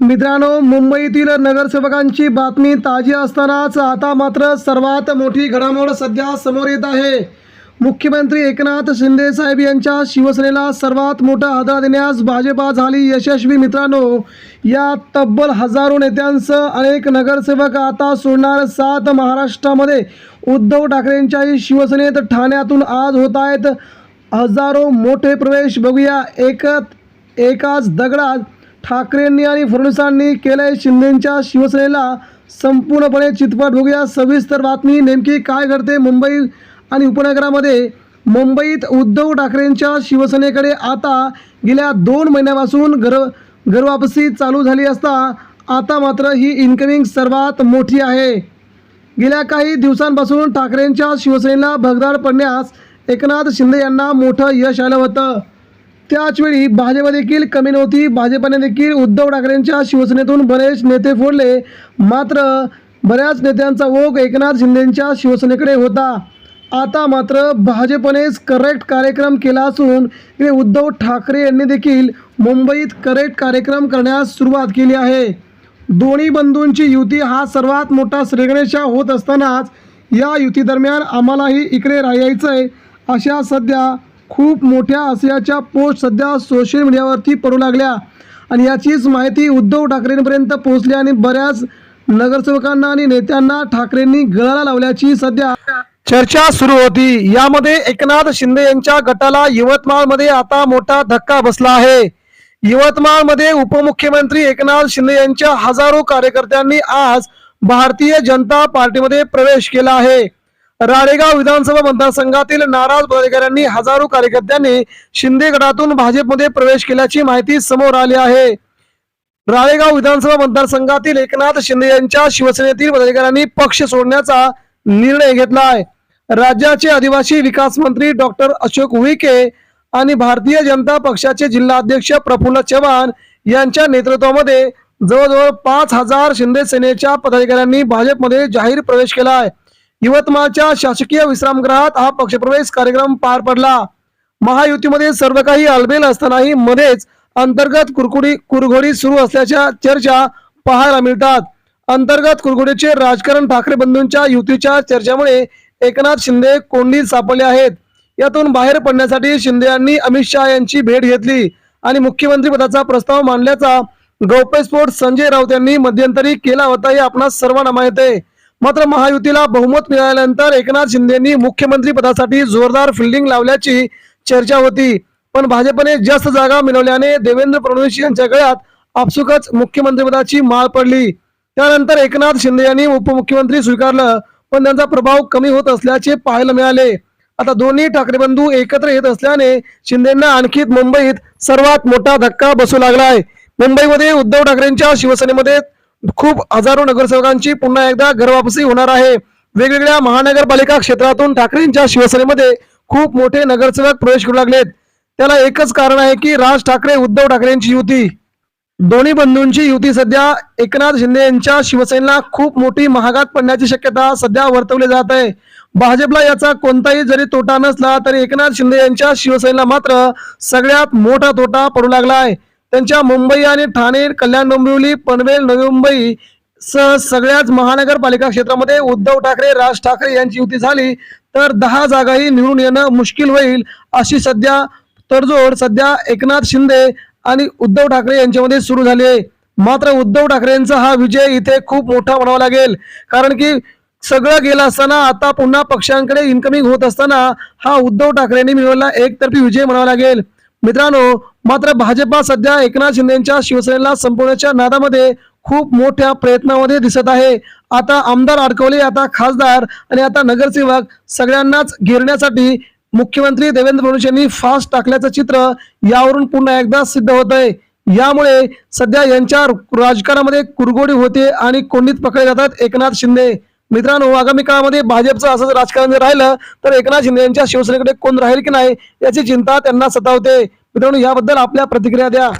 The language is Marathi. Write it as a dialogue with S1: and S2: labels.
S1: मित्रांनो मुंबईतील नगरसेवकांची बातमी ताजी असतानाच आता मात्र सर्वात मोठी घडामोड सध्या समोर येत आहे. मुख्यमंत्री एकनाथ शिंदे साहेब यांच्या शिवसेनेला सर्वात मोठा आधार देण्यास भाजपा झाली यशस्वी मित्रांनो. या तब्बल हजारो नेत्यांसह अनेक नगरसेवक आता सोडणार सात महाराष्ट्रामध्ये. उद्धव ठाकरेंच्याही शिवसेनेत ठाण्यातून आज होत आहेत हजारो मोठे प्रवेश. बघूया एकत एकाच दगडात ठाकरेंनी आणि फडणवीसांनी केलंय शिंदेंच्या शिवसेनेला संपूर्णपणे चितपट बघूया सविस्तर बातमी नेमकी काय घडते मुंबई आणि उपनगरामध्ये? मुंबईत उद्धव ठाकरेंच्या शिवसेनेकडे आता गेल्या दोन महिन्यापासून घर घरवापसी चालू झाली असता आता मात्र ही इन्कमिंग सर्वात मोठी आहे. गेल्या काही दिवसांपासून ठाकरेंच्या शिवसेनेला भगदाड पडण्यास एकनाथ शिंदे यांना मोठं यश आलं होतं. त्याचवेळी भाजप देखील कमी नव्हती भाजपने देखील उद्धव ठाकरेंच्या शिवसेनेतून बरेच नेते फोडले. मात्र बऱ्याच नेत्यांचा ओघ एकनाथ शिंदेंच्या शिवसेनेकडे होता. आता मात्र भाजपनेच करेक्ट कार्यक्रम केला असून इकडे उद्धव ठाकरे यांनी देखील मुंबईत करेक्ट कार्यक्रम करण्यास सुरुवात केली आहे. दोन्ही बंधूंची युती हा सर्वात मोठा श्रीगणेशा होत असतानाच या युतीदरम्यान आम्हालाही इकडे राहायचं आहे अशा सध्या खूप मोठ्या आशयाच्या पोस्ट सध्या सोशल मीडियावरती पडू लागल्या. आणि याचीच माहिती उद्धव ठाकरेंपर्यंत पोहोचली आणि बऱ्याच नगरसेवकांना आणि नेत्यांना ठाकरेंनी गळाला लावल्याची सध्या चर्चा सुरू होती. यामध्ये एकनाथ शिंदे यांच्या गटाला यवतमाळमध्ये आता मोठा धक्का बसला आहे. यवतमाळमध्ये उपमुख्यमंत्री एकनाथ शिंदे यांच्या हजारो कार्यकर्त्यांनी आज भारतीय जनता पार्टीमध्ये प्रवेश केला आहे. राळेगाव विधानसभा मतदारसंघातील नाराज पदाधिकाऱ्यांनी हजारो कार्यकर्त्यांनी शिंदे गटातून भाजपमध्ये प्रवेश केल्याची माहिती समोर आली आहे. राळेगाव विधानसभा मतदारसंघातील एकनाथ शिंदे यांच्या शिवसेनेतील पदाधिकाऱ्यांनी पक्ष सोडण्याचा निर्णय घेतला आहे राज्याचे आदिवासी विकास मंत्री डॉक्टर अशोक उईके आणि भारतीय जनता पक्षाचे जिल्हाध्यक्ष प्रफुल्ल चव्हाण यांच्या नेतृत्वामध्ये जवळजवळ पाच हजार शिंदे सेनेच्या पदाधिकाऱ्यांनी भाजपमध्ये जाहीर प्रवेश केला आहे यवतमाळच्या शासकीय विश्रामगृहात हा पक्षप्रवेश कार्यक्रम पार पडला. महायुतीमध्ये सर्व काही अलबेल असतानाही मध्येच अंतर्गत कुरकुडी कुरघोडी सुरू असल्याच्या चर्चा पाहायला मिळतात. अंतर्गत कुरघोडीचे राजकारण ठाकरे बंधूंच्या युतीच्या चर्चेमुळे एकनाथ शिंदे कोंडीत सापडले आहेत. यातून बाहेर पडण्यासाठी शिंदे यांनी अमित शहा यांची भेट घेतली आणि मुख्यमंत्री पदाचा प्रस्ताव मांडल्याचा गौप्यस्फोट संजय राऊत यांनी मध्यंतरी केला होता हे आपणास सर्वांना माहीत आहे. मात्र महायुतीला बहुमत मिळाल्यानंतर एकनाथ शिंदेनी मुख्यमंत्री पदासाठी जोरदार फिल्डिंग लावल्याची चर्चा होती. पण भाजपने जास्त जागा मिळवल्याने देवेंद्र फडणवीस यांच्या गळ्यात आपसुकच मुख्यमंत्रीपदाची माळ पडली. त्यानंतर एकनाथ शिंदे यांनी उपमुख्यमंत्री स्वीकारलं पण त्यांचा प्रभाव कमी होत असल्याचे पाहायला मिळाले. आता दोन्ही ठाकरे बंधू एकत्र येत असल्याने शिंदेना आणखी मुंबईत सर्वात मोठा धक्का बसू लागलाय. मुंबईमध्ये उद्धव ठाकरेंच्या शिवसेनेमध्ये खूप हजारो नगरसेवकांची पुन्हा एकदा घरवापसी होणार आहे. वेगवेगळ्या महानगरपालिका क्षेत्रातून ठाकरेंच्या शिवसेनेमध्ये खूप मोठे नगरसेवक प्रवेश करू लागलेत. त्याला एकच कारण आहे की राज ठाकरे उद्धव ठाकरेंची युती. दोन्ही बंधूंची युती सध्या एकनाथ शिंदे यांच्या शिवसेनेला खूप मोठी महागात पडण्याची शक्यता सध्या वर्तवली जात आहे. भाजपला याचा कोणताही जरी तोटा नसला तरी एकनाथ शिंदे यांच्या शिवसेनेला मात्र सगळ्यात मोठा तोटा पडू लागला आहे. त्यांच्या मुंबई आणि ठाणे कल्याण डोंबिवली पनवेल नवी मुंबई सह सगळ्याच महानगरपालिका क्षेत्रामध्ये उद्धव ठाकरे राज ठाकरे यांची युती झाली तर दहा जागाही निवडून येणं मुश्किल होईल अशी सध्या तडजोड सध्या एकनाथ शिंदे आणि उद्धव ठाकरे यांच्यामध्ये सुरू झाली आहे. मात्र उद्धव ठाकरेंचा हा विजय इथे खूप मोठा म्हणावा लागेल कारण की सगळं गेलं असताना आता पुन्हा पक्षांकडे इन्कमिंग होत असताना हा उद्धव ठाकरेंनी मिळवलेला एकतर्फी विजय म्हणावा लागेल. मित्रांनो मात्र भाजपा सध्या एकनाथ शिंदेच्या शिवसेनेला संपवण्याच्या नादामध्ये खूप मोठ्या प्रयत्नामध्ये दिसत आहे. आता आमदार अडकवले आता खासदार आणि आता नगरसेवक सगळ्यांनाच घेरण्यासाठी मुख्यमंत्री देवेंद्र फडणवीस यांनी फास्ट टाकल्याचं चित्र यावरून पुन्हा एकदा सिद्ध होत आहे यामुळे सध्या यांच्या राजकारणामध्ये कुरगोडी होते आणि कोंडीत पकडले जातात एकनाथ शिंदे. मित्रांनो आगामी काळामध्ये भाजपचं असंच राजकारण जर राहिलं तर एकनाथ शिंदे यांच्या शिवसेनेकडे कोण राहील की नाही याची चिंता त्यांना सतावते. मित्रांनो याबद्दल आपल्या प्रतिक्रिया द्या.